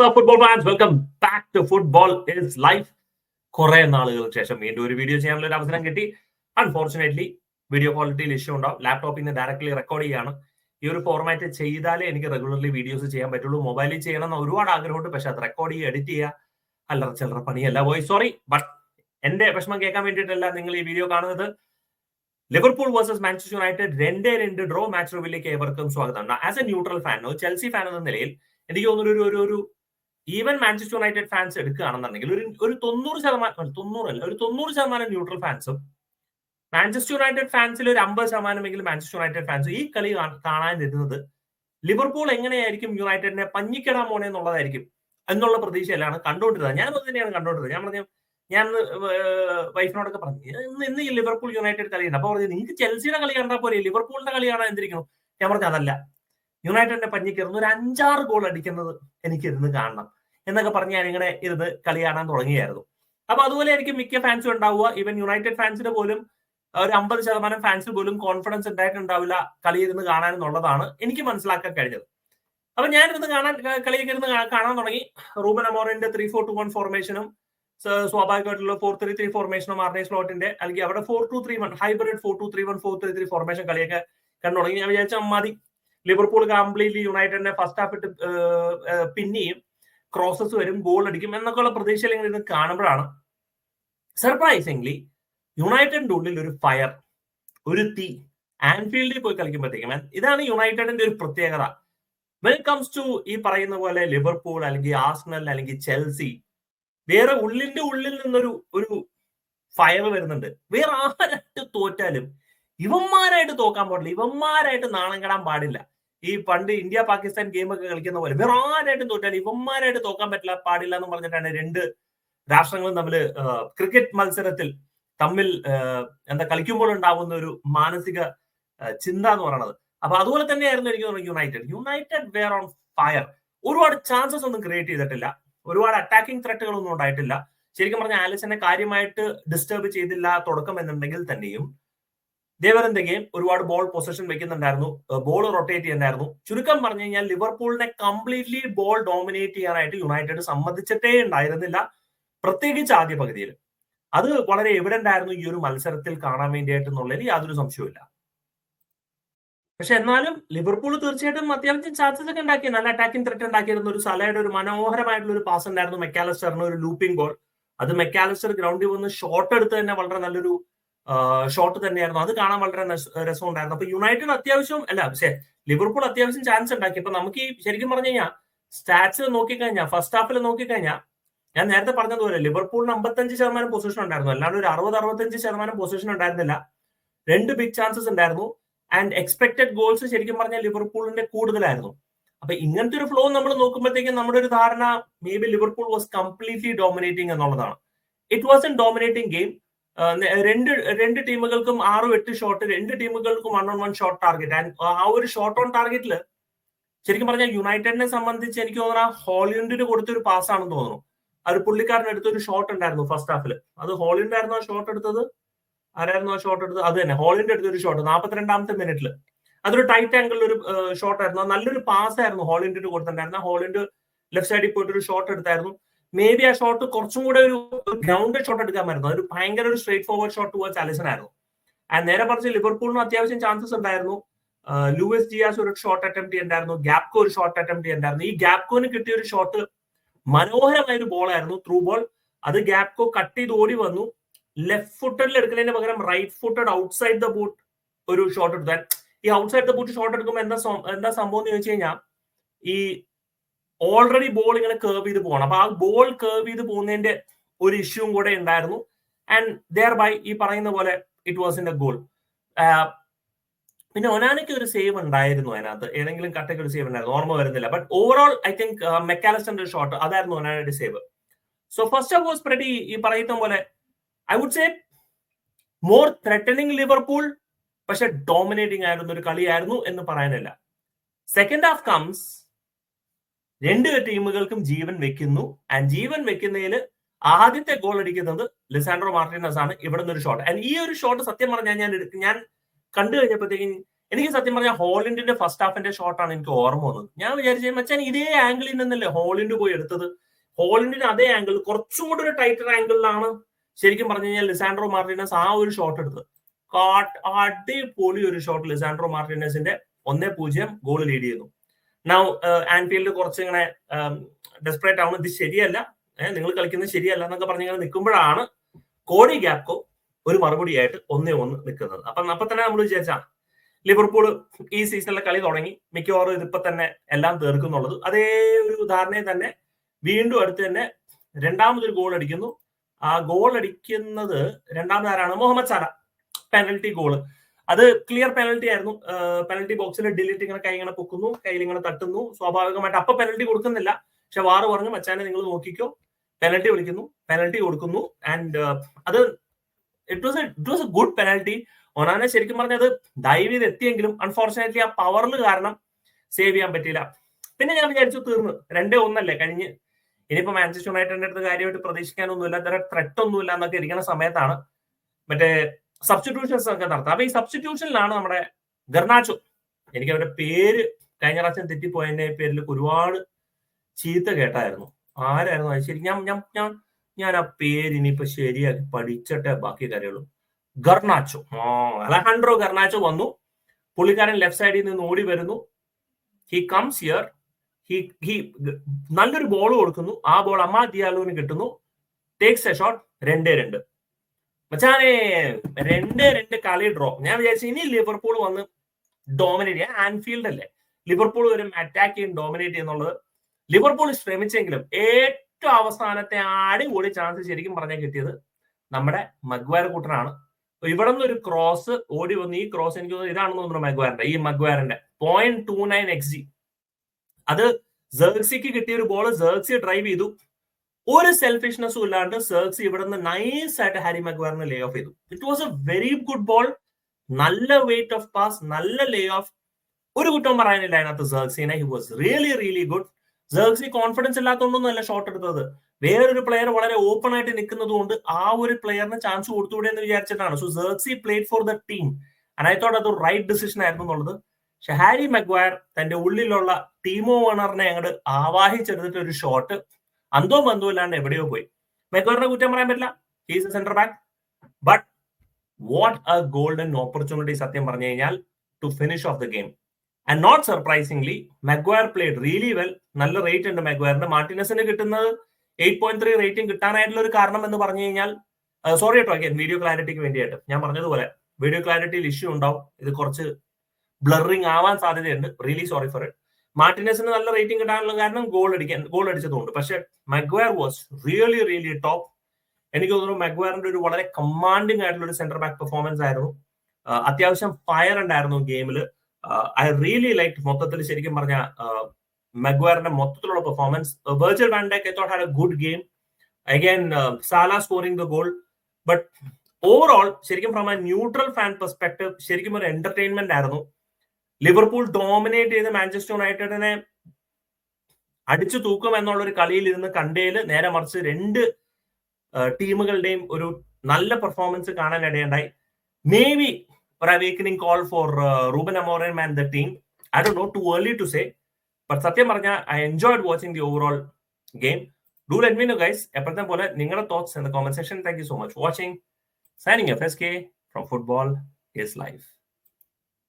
Namaste football fans welcome back to football is life കുറെ നാളുകൾക്ക് ശേഷം വീണ്ടും ഒരു വീഡിയോ ചെയ്യാനുള്ള ഒരു അവസരം കിട്ടി. അൺഫോർച്ചുനേറ്റ്ലി വീഡിയോ ക്വാളിറ്റിയിൽ ഇഷ്യൂ ഉണ്ടാവും. ലാപ്ടോപ്പിൽ നിന്ന് ഡയറക്ട്ലി റെക്കോർഡ് ചെയ്യാണ്. ഈ ഒരു ഫോർമാറ്റ് ചെയ്താലേ എനിക്ക് റെഗുലർലി വീഡിയോസ് ചെയ്യാൻ പറ്റുള്ളൂ. മൊബൈലിൽ ചെയ്യണം എന്ന് ഒരുപാട് ആഗ്രഹമുണ്ട്. പക്ഷെ അത് റെക്കോർഡ് ചെയ്യുക എഡിറ്റ് ചെയ്യുക അല്ലറ ചില്ലറ പണിയല്ല. പോയി സോറി ബട്ട് എന്റെ വിഷമം കേൾക്കാൻ വേണ്ടിയിട്ടല്ല നിങ്ങൾ ഈ വീഡിയോ കാണുന്നത്. ലിവർപൂൾ വേഴ്സസ് മാഞ്ചസ്റ്റർ യുണൈറ്റഡ് രണ്ടേ രണ്ട് ഡ്രോ മാച്ച് റിവിലേക്ക് ഏവർക്കും സ്വാഗതം. As a neutral fan Chelsea fan എന്ന നിലയിൽ എനിക്ക് തോന്നുന്നു ഒരു ഒരു ഈവൻ മാഞ്ചസ്റ്റർ യുണൈറ്റഡ് ഫാൻസ് എടുക്കുകയാണെന്നുണ്ടെങ്കിൽ ഒരു ഒരു തൊണ്ണൂറ് ശതമാനം തൊണ്ണൂറല്ല ഒരു തൊണ്ണൂറ് ശതമാനം ന്യൂട്രൽ ഫാൻസും മാഞ്ചസ്റ്റർ യുണൈറ്റഡ് ഫാൻസിൽ ഒരു അമ്പത് ശതമാനമെങ്കിലും മാഞ്ചസ്റ്റർ യുണൈറ്റഡ് ഫാൻസ് ഈ കളി കാണാനിരുന്നത് ലിവർപൂൾ എങ്ങനെയായിരിക്കും യുണൈറ്റഡിനെ പഞ്ഞിക്കിടാൻ പോണേ എന്നുള്ളതായിരിക്കും എന്നുള്ള പ്രതീക്ഷയിലാണ് കണ്ടുകൊണ്ടിരുന്നത്. ഞാൻ അത് തന്നെയാണ് കണ്ടുകൊണ്ടിരുന്നത്. ഞാൻ പറഞ്ഞു ഞാൻ വൈഫിനോടൊക്കെ പറഞ്ഞു ഇന്ന് ഇന്ന് ഈ ലിവർപൂൾ യുണൈറ്റഡ് കളിയുണ്ട്. അപ്പൊ പറഞ്ഞു നിങ്ങൾക്ക് ചെൽസിയുടെ കളി കണ്ടാൽ പോലെ ലിവർപൂളിന്റെ കളി കാണാൻ എന്തിരിക്കണം? ഞാൻ പറഞ്ഞു അതല്ല. യുണൈറ്റഡിന്റെ പഞ്ഞിക്കിരുന്ന് ഒരു അഞ്ചാറ് ഗോൾ അടിക്കുന്നത് എനിക്കിരുന്ന് കാണണം. എന്നൊക്കെ പറഞ്ഞ് ഞാൻ ഇങ്ങനെ ഇരുന്ന് കളി കാണാൻ തുടങ്ങിയായിരുന്നു. അപ്പൊ അതുപോലെ ആയിരിക്കും മിക്ക ഫാൻസും ഉണ്ടാവുക. ഈവൻ യുണൈറ്റഡ് ഫാൻസിന് പോലും ഒരു അമ്പത് ശതമാനം ഫാൻസിന് പോലും കോൺഫിഡൻസ് ഉണ്ടായിട്ടുണ്ടാവില്ല കളി ഇരുന്ന് കാണാൻ എന്നുള്ളതാണ് എനിക്ക് മനസ്സിലാക്കാൻ കഴിഞ്ഞത്. അപ്പൊ ഞാനിരുന്ന് കാണാൻ കളിയൊക്കെ ഇരുന്ന് കാണാൻ തുടങ്ങി. റൂബൻ അമോറിന്റെ ത്രീ ഫോർ ടു വൺ ഫോർമേഷനും സ്വാഭാവികമായിട്ടുള്ള ഫോർ ത്രീ ത്രീ ഫോർമേഷനും മാർണേ സ്ലോട്ടിന്റെ അല്ലെങ്കിൽ അവിടെ four two three one hybrid four two three one four three three formation കളിയൊക്കെ കണ്ടു തുടങ്ങി. ഞാൻ വിചാരിച്ച മതി ലിവർപൂൾ കംപ്ലീറ്റ്ലി യുണൈറ്റഡിനെ ഫസ്റ്റ് ഹാഫ് ഇട്ട് പിന്നെയും ക്രോസസ് വരും ഗോൾ അടിക്കും എന്നൊക്കെയുള്ള പ്രതീക്ഷയിൽ ഇങ്ങനെ ഇത് കാണുമ്പോഴാണ് സർപ്രൈസിംഗ്ലി യുണൈറ്റഡിന്റെ ഉള്ളിൽ ഒരു ഫയർ ഒരു തീ ആൻഫീൽഡിൽ പോയി കളിക്കുമ്പോഴത്തേക്കും ഇതാണ് യുണൈറ്റഡിന്റെ ഒരു പ്രത്യേകത. വെൻ കംസ് ടു ഈ പറയുന്ന പോലെ ലിവർപൂൾ അല്ലെങ്കിൽ ആസ്നൽ അല്ലെങ്കിൽ ചെൽസി വേറെ ഉള്ളിന്റെ ഉള്ളിൽ നിന്നൊരു ഒരു ഫയർ വരുന്നുണ്ട്. വേറെ ആരായിട്ട് തോറ്റാലും ഇവന്മാരായിട്ട് തോക്കാൻ പാടില്ല ഇവന്മാരായിട്ട് നാണം കെടാൻ പാടില്ല. ഈ പണ്ട് ഇന്ത്യ പാകിസ്ഥാൻ ഗെയിം ഒക്കെ കളിക്കുന്ന പോലെ വേറെ തോറ്റാൽ ഇവന്മാരായിട്ട് തോക്കാൻ പറ്റില്ല പാടില്ല എന്ന് പറഞ്ഞിട്ടാണ് രണ്ട് രാഷ്ട്രങ്ങളും തമ്മിൽ ക്രിക്കറ്റ് മത്സരത്തിൽ തമ്മിൽ എന്താ കളിക്കുമ്പോൾ ഉണ്ടാകുന്ന ഒരു മാനസിക ചിന്ത എന്ന് പറയുന്നത് അപ്പൊ അതുപോലെ തന്നെയായിരുന്നു എനിക്ക് തോന്നുന്നത് United United were on fire ഒരുപാട് ചാൻസസ് ഒന്നും ക്രിയേറ്റ് ചെയ്തിട്ടില്ല. ഒരുപാട് അറ്റാക്കിംഗ് ത്രെട്ടുകളൊന്നും ഉണ്ടായിട്ടില്ല. ശരിക്കും പറഞ്ഞാൽ ആലിസിനെ കാര്യമായിട്ട് ഡിസ്റ്റർബ് ചെയ്തില്ല തുടക്കം എന്നുണ്ടെങ്കിൽ തന്നെയും ദേവരന്റെ ഗെയിം ഒരുപാട് ബോൾ പൊസിഷൻ വെക്കുന്നുണ്ടായിരുന്നു. ബോൾ റൊട്ടേറ്റ് ചെയ്യുന്നുണ്ടായിരുന്നു. ചുരുക്കം പറഞ്ഞു കഴിഞ്ഞാൽ ലിവർപൂളിനെ കംപ്ലീറ്റ്ലി ബോൾ ഡോമിനേറ്റ് ചെയ്യാനായിട്ട് യുണൈറ്റഡ് സമ്മതിച്ചിട്ടേ ഉണ്ടായിരുന്നില്ല. പ്രത്യേകിച്ച് ആദ്യ പകുതിയിൽ. അത് വളരെ എവിഡന്റ് ആയിരുന്നു ഈ ഒരു മത്സരത്തിൽ കാണാൻ വേണ്ടിയിട്ട് എന്നുള്ളതിൽ യാതൊരു സംശയവുമില്ല. പക്ഷെ എന്നാലും ലിവർപൂൾ തീർച്ചയായിട്ടും അത്യാവശ്യം ചാൻസസ് ഒക്കെ ഉണ്ടാക്കി. നല്ല അറ്റാക്കിംഗ് ത്രെറ്റ് ഉണ്ടാക്കിയിരുന്ന ഒരു സലയുടെ ഒരു മനോഹരമായിട്ടുള്ള ഒരു പാസ് ഉണ്ടായിരുന്നു. മെക്കാലസ്റ്ററിന് ഒരു ലൂപ്പിംഗ് ബോൾ അത് മെക്കാലസ്റ്റർ ഗ്രൗണ്ടിൽ വന്ന് ഷോട്ട് എടുത്ത് തന്നെ വളരെ നല്ലൊരു ഷോട്ട് തന്നെയായിരുന്നു. അത് കാണാൻ വളരെ രസം ഉണ്ടായിരുന്നു അപ്പൊ യുണൈറ്റഡ് അത്യാവശ്യം അല്ല പക്ഷേ ലിവർപൂൾ അത്യാവശ്യം ചാൻസ് ഉണ്ടാക്കി. അപ്പൊ നമുക്ക് ഈ ശരിക്കും പറഞ്ഞു കഴിഞ്ഞാൽ സ്റ്റാറ്റ്സ് നോക്കിക്കഴിഞ്ഞാൽ ഫസ്റ്റ് ഹാഫിൽ നോക്കിക്കഴിഞ്ഞാൽ ഞാൻ നേരത്തെ പറഞ്ഞതുപോലെ ലിവർപൂളിന് അമ്പത്തഞ്ച് ശതമാനം പൊസിഷൻ ഉണ്ടായിരുന്നു. അല്ലാണ്ട് ഒരു അറുപത് അറുപത്തഞ്ച് ശതമാനം പൊസിഷൻ ഉണ്ടായിരുന്നില്ല. രണ്ട് ബിഗ് ചാൻസസ് ഉണ്ടായിരുന്നു. ആൻഡ് എക്സ്പെക്ടഡ് ഗോൾസ് ശരിക്കും പറഞ്ഞാൽ ലിവർപൂളിന്റെ കൂടുതലായിരുന്നു. അപ്പൊ ഇങ്ങനത്തെ ഒരു ഫ്ലോ നമ്മൾ നോക്കുമ്പോഴത്തേക്കും നമ്മുടെ ഒരു ധാരണ may be Liverpool was completely dominating എന്നുള്ളതാണ്. It was an dominating game രണ്ട് രണ്ട് ടീമുകൾക്കും ആറും എട്ട് ഷോട്ട് രണ്ട് ടീമുകൾക്കും one on one shot target ആ ഒരു ഷോട്ട് ഓൺ ടാർഗറ്റിൽ ശരിക്കും പറഞ്ഞാൽ യുണൈറ്റഡിനെ സംബന്ധിച്ച് എനിക്ക് തോന്നുന്നു ഹോളിവുഡിന് കൊടുത്തൊരു പാസ് ആണെന്ന് തോന്നുന്നു. ആ ഒരു പുള്ളിക്കാരൻ എടുത്തൊരു ഷോട്ട് ഉണ്ടായിരുന്നു ഫസ്റ്റ് ഹാഫിൽ അത് ഹോളിവുഡ് ആയിരുന്നു ആ ഷോട്ട് എടുത്തത്? ആരായിരുന്നു ആ ഷോട്ട് എടുത്തത്? അത് തന്നെ ഹോളിന്റെ അടുത്തൊരു ഷോട്ട് നാൽപ്പത്തിരണ്ടാമത്തെ മിനിറ്റിൽ അതൊരു ടൈറ്റ് ആംഗിളിൽ ഒരു ഷോട്ട് ആയിരുന്നു. നല്ലൊരു പാസ് ആയിരുന്നു ഹോളിൻഡിന് കൊടുത്തിട്ടുണ്ടായിരുന്നു. ഹോളിൻഡ് ലെഫ്റ്റ് സൈഡിൽ പോയിട്ട് ഒരു ഷോട്ട് എടുത്തായിരുന്നു. മേ ബി ആ ഷോട്ട് കുറച്ചും കൂടെ ഒരു ഗ്രൗണ്ടഡ് ഷോട്ട് എടുക്കാമായിരുന്നു അതൊരു ഭയങ്കര ഒരു straight forward shot towards Alisson ആ നേരെ പറഞ്ഞ ലിവർപൂളിന് അത്യാവശ്യം ചാൻസസ് ഉണ്ടായിരുന്നു. ലൂയിസ് ജിയാസ് ഒരു ഷോട്ട് അറ്റംപ്റ്റ് ചെയ്യണ്ടായിരുന്നു ഗ്യാപ്കോ ഒരു ഷോട്ട് അറ്റംപ്റ്റ് ചെയ്യണ്ടായിരുന്നു ഈ ഗ്യാപ്കോന് കിട്ടിയ ഒരു ഷോട്ട് മനോഹരമായ ഒരു ബോൾ ആയിരുന്നു ത്രൂ ബോൾ അത് ഗ്യാപ്കോ കട്ട് ചെയ്ത് ഓടി വന്നു. ലെഫ്റ്റ് ഫുട്ടഡിൽ എടുക്കുന്നതിന് പകരം right footed outside the boot ഒരു ഷോട്ട് എടുത്താൽ ഈ ഔട്ട്സൈഡ് ദ ബൂട്ട് ഷോട്ട് എടുക്കുമ്പോൾ എന്താ എന്താ സംഭവം എന്ന് ചോദിച്ചു കഴിഞ്ഞാൽ ഈ ഓൾറെഡി ബോൾ ഇങ്ങനെ കേർവ് ചെയ്ത് പോകണം. അപ്പൊ ആ ബോൾ കേർവ് ചെയ്ത് പോകുന്നതിന്റെ ഒരു ഇഷ്യൂവും കൂടെ ഉണ്ടായിരുന്നു. ആൻഡ് ദർ ബൈ ഈ പറയുന്ന പോലെ it was in a goal പിന്നെ ഒനാനയ്ക്ക് ഒരു സേവ് ഉണ്ടായിരുന്നു അതിനകത്ത്. ഏതെങ്കിലും കട്ടയ്ക്ക് ഒരു സേവ് ഉണ്ടായിരുന്നു. ഓർമ്മ വരുന്നില്ല. ബട്ട് ഓവറോൾ ഐ തിങ്ക് മെക്കാലിസ്റ്ററിന്റെ ഷോട്ട് അതായിരുന്നു ഒനാനയുടെ save so first of was പ്രതി ഈ പറയുന്ന പോലെ I would say more threatening Liverpool പക്ഷെ ഡോമിനേറ്റിംഗ് ആയിരുന്ന ഒരു കളിയായിരുന്നു എന്ന് പറയാനില്ല. സെക്കൻഡ് ഹാഫ് കംസ് രണ്ട് ടീമുകൾക്കും ജീവൻ വെക്കുന്നു. ആൻഡ് ജീവൻ വെക്കുന്നതിൽ ആദ്യത്തെ ഗോൾ അടിക്കുന്നത് ലിസാൻഡ്രോ മാർട്ടിനസ് ആണ്. ഇവിടെ നിന്ന് ഒരു ഷോട്ട് ആൻഡ് ഈ ഒരു ഷോട്ട് സത്യം പറഞ്ഞാൽ ഞാൻ ഞാൻ കണ്ടു കഴിഞ്ഞപ്പോഴത്തേക്കും എനിക്ക് സത്യം പറഞ്ഞാൽ ഹോളിൻഡിന്റെ ഫസ്റ്റ് ഹാഫിന്റെ ഷോട്ടാണ് എനിക്ക് ഓർമ്മ വന്നത്. ഞാൻ വിചാരിച്ചു മച്ചാൻ ഇതേ ആംഗിളിൽ നിന്നല്ലേ ഹോളിൻഡ് പോയി എടുത്തത്? ഹോളിൻഡിന്റെ അതേ ആംഗിൾ കുറച്ചും കൂടി ഒരു ടൈറ്റർ ആംഗിളിലാണ് ശരിക്കും പറഞ്ഞു കഴിഞ്ഞാൽ ലിസാൻഡ്രോ മാർട്ടിനസ് ആ ഒരു ഷോട്ട് എടുത്തത്. അടിപൊളി ഒരു ഷോട്ട് ലിസാൻഡ്രോ മാർട്ടിനസിന്റെ ഒന്നേ പൂജ്യം ഗോൾ ലീഡ് ചെയ്യുന്നു. നൗ ആൻഫീൽഡ് കുറച്ച് ഇങ്ങനെ ഡെസ്പറേറ്റ് ആവുന്നത് ഇത് ശരിയല്ല. നിങ്ങൾ കളിക്കുന്നത് ശരിയല്ല എന്നൊക്കെ പറഞ്ഞിങ്ങനെ നിൽക്കുമ്പോഴാണ് കോഡി ഗ്യാപ്കോ ഒരു മറുപടിയായിട്ട് ഒന്നേ ഒന്ന് നിൽക്കുന്നത്. അപ്പം അപ്പൊ തന്നെ നമ്മൾ വിചാരിച്ചാ ലിവർപൂൾ ഈ സീസണിലെ കളി തുടങ്ങി മിക്കവാറും ഇതിപ്പോ തന്നെ എല്ലാം തീർക്കുന്നുള്ളത്. അതേ ഒരു ഉദാഹരണയെ തന്നെ വീണ്ടും അടുത്ത് തന്നെ രണ്ടാമതൊരു ഗോൾ അടിക്കുന്നു. ആ ഗോൾ അടിക്കുന്നത് രണ്ടാമത് ആരാണ് മുഹമ്മദ് സാല പെനൽറ്റി ഗോൾ അത് ക്ലിയർ പെനൽറ്റി ആയിരുന്നു. പെനൽറ്റി ബോക്സിൽ ഡിലീറ്റ് ഇങ്ങനെ കൈ ഇങ്ങനെ പൊക്കുന്നു കയ്യിൽ ഇങ്ങനെ തട്ടുന്നു. സ്വാഭാവികമായിട്ട് അപ്പൊ പെനൽറ്റി കൊടുക്കുന്നില്ല. പക്ഷെ വാറ് പറഞ്ഞു മച്ചാനെ നിങ്ങൾ നോക്കിക്കോ. പെനൽറ്റി വിളിക്കുന്നു പെനൽറ്റി കൊടുക്കുന്നു. ആൻഡ് അത് it was it was a good penalty ഒനാനെ ശരിക്കും പറഞ്ഞത് ദൈവ എത്തിയെങ്കിലും അൺഫോർച്ചുനേറ്റ്ലി ആ പവറിൽ കാരണം സേവ് ചെയ്യാൻ പറ്റിയില്ല. പിന്നെ ഞാൻ വിചാരിച്ചു തീർന്നു. രണ്ടേ ഒന്നല്ലേ കഴിഞ്ഞ്. ഇനിയിപ്പോ മാഞ്ചസ്റ്റർ യുണൈറ്റഡിന്റെ അടുത്ത് കാര്യമായിട്ട് പ്രതീക്ഷിക്കാനൊന്നുമില്ല. ഇത്ര ത്രെട്ടൊന്നുമില്ല എന്നൊക്കെ ഇരിക്കുന്ന സമയത്താണ്. മറ്റേ സബ്സ്റ്റിറ്റ്യൂഷൻസ് ഒക്കെ നടത്തുക. അപ്പൊ ഈ സബ്സ്റ്റിറ്റ്യൂഷനിലാണ് നമ്മുടെ ഗർണാച്ചോ. എനിക്ക് അവരുടെ പേര് കഴിഞ്ഞ പ്രാവശ്യം തെറ്റിപ്പോയതിന്റെ പേരിൽ ഒരുപാട് ചീത്ത കേട്ടായിരുന്നു. ആരായിരുന്നു അത്? ശരി ഞാൻ ഞാൻ ഞാൻ ഞാൻ ആ പേര് ഇനിയിപ്പോ ശരിയാക്കി പഠിച്ചിട്ടേ ബാക്കി കാര്യമുള്ളൂ. ഗർണാച്ചോ. ആ അലഹൻഡ്രോ ഗർണാച്ചോ വന്നു. പുള്ളിക്കാരൻ ലെഫ്റ്റ് സൈഡിൽ നിന്ന് ഓടി വരുന്നു. He comes here he he നല്ലൊരു ബോൾ കൊടുക്കുന്നു. ആ ബോൾ അമ്മ ദിയാലുവിന് കിട്ടുന്നു. ടേക്സ് എ ഷോട്ട് രണ്ടേ രണ്ട്. മച്ചാനെ രണ്ട് രണ്ട് കളി ഡ്രോ ഞാൻ വിചാരിച്ചു ഇനി ലിവർപൂൾ വന്ന് ഡോമിനേറ്റ് ചെയ്യാൻ ആൻഫീൽഡ് അല്ലേ? ലിവർപൂൾ വരും അറ്റാക്ക് ചെയ്യും ഡോമിനേറ്റ് ചെയ്യുന്നുള്ളത് ലിവർപൂൾ ശ്രമിച്ചെങ്കിലും ഏറ്റവും അവസാനത്തെ അടിപൊളി ചാൻസ് ശരിക്കും പറഞ്ഞാൽ കിട്ടിയത് നമ്മുടെ മഗ്വയർ കൂട്ടനാണ്. ഇവിടെ നിന്ന് ഒരു ക്രോസ് ഓടി വന്ന്. ഈ ക്രോസ് എനിക്ക് തോന്നുന്നു ഇതാണെന്ന് തോന്നുന്നു മഗ്വാറിന്റെ ഈ മഗ്വാറിന്റെ point two nine x G അത് ജേഴ്സിക്ക് കിട്ടിയ ഒരു ബോൾ ജേഴ്സി ഡ്രൈവ് ചെയ്തു. ഒരു സെൽഫിഷ്നെസ്സും ഇല്ലാണ്ട് സെർക്സ് ഇവിടെ നിന്ന് നൈസ് ആയിട്ട് ഹാരി മഗ്വാറിനെ ലേ ഓഫ് ചെയ്തു. It was a very good ball നല്ല വെയിറ്റ് ഓഫ് പാസ് നല്ല ലേ ഓഫ് ഒരു കുറ്റവും പറയാനില്ല അതിനകത്ത് സെർക്സിനെ he was really really good Zirkzee confidence ഇല്ലാത്തതുകൊണ്ടൊന്നുമല്ല shot എടുത്തത്. വേറൊരു പ്ലെയർ വളരെ ഓപ്പൺ ആയിട്ട് നിൽക്കുന്നത് കൊണ്ട് ആ ഒരു പ്ലെയറിന് ചാൻസ് കൊടുത്തുകൂടെ എന്ന് വിചാരിച്ചിട്ടാണ്. So Zirkzee played for the team അനായത്തോടെ അത് റൈറ്റ് ഡിസിഷൻ ആയിരുന്നു എന്നുള്ളത്. പക്ഷെ ഹാരി മഗ്വയർ തന്റെ ഉള്ളിലുള്ള ടീമോ ഓണറിനെ അങ്ങോട്ട് ആവാഹിച്ചെടുത്തിട്ട് ഒരു ഷോട്ട് അന്തോ ബന്ധോ ഇല്ലാണ്ട് എവിടെയോ പോയി. മെഗോറിനെ കുറ്റം പറയാൻ പറ്റില്ല. He's a centre back but what a golden opportunity സത്യം പറഞ്ഞു കഴിഞ്ഞാൽ to finish off the game and not surprisingly Maguire played really well നല്ല റേറ്റ് ഉണ്ട് മെഗ്വയറിന് മാർട്ടിനസിന് കിട്ടുന്നത് എയ്റ്റ് പോയിന്റ് ത്രീ റേറ്റിംഗ് കിട്ടാനായിട്ടുള്ള ഒരു കാരണം എന്ന് പറഞ്ഞു കഴിഞ്ഞാൽ സോറി കേട്ടോ അഗൈൻ വീഡിയോ ക്ലാരിറ്റിക്ക് വേണ്ടിയിട്ട് ഞാൻ പറഞ്ഞതുപോലെ വീഡിയോ ക്ലാരിറ്റിയിൽ ഇഷ്യൂ ഉണ്ടാവും. ഇത് കുറച്ച് ബ്ലറിംഗ് ആവാൻ സാധ്യതയുണ്ട്. റിയലി സോറി ഫോർ ഇറ്റ് മാർട്ടിനസിന് നല്ല റേറ്റിംഗ് കിട്ടാനുള്ള കാരണം ഗോൾ അടിക്കാൻ ഗോൾ അടിച്ചതുകൊണ്ട്. പക്ഷെ Maguire was really really top എനിക്ക് തോന്നുന്നു മഗ്വയറിന്റെ ഒരു വളരെ കമാൻഡിംഗ് ആയിട്ടുള്ള ഒരു സെന്റർ ബാക്ക് പെർഫോമൻസ് ആയിരുന്നു. അത്യാവശ്യം ഫയർ ഉണ്ടായിരുന്നു ഗെയിമിൽ ഐ റിയലി ലൈക്ക് മൊത്തത്തിൽ ശരിക്കും പറഞ്ഞ മഗ്വയറിന്റെ മൊത്തത്തിലുള്ള performance Virgil van Dijk I thought had a good game again Salah scoring the goal but overall ശരിക്കും from a neutral fan perspective ശരിക്കും ഒരു എന്റർടൈൻമെന്റ് ആയിരുന്നു. ലിവർപൂൾ ഡോമിനേറ്റ് ചെയ്ത് മാഞ്ചസ്റ്റർ യുണൈറ്റഡിനെ അടിച്ചു തൂക്കും എന്നുള്ള ഒരു കളിയിൽ ഇരുന്ന് കണ്ടേൽ നേരെ മറിച്ച് രണ്ട് ടീമുകളുടെയും ഒരു നല്ല പെർഫോമൻസ് കാണാൻ ഇടയുണ്ടായി. മേ ബി ഒരു awakening call for Ruben Amorim and the team I do not too early to say but സത്യം പറഞ്ഞാൽ I enjoyed watching the overall game do let me know guys എപ്പോഴത്തെ പോലെ നിങ്ങളുടെ തോട്ട്സ് എന്ന comment section thank you so much watching signing F S K from football is life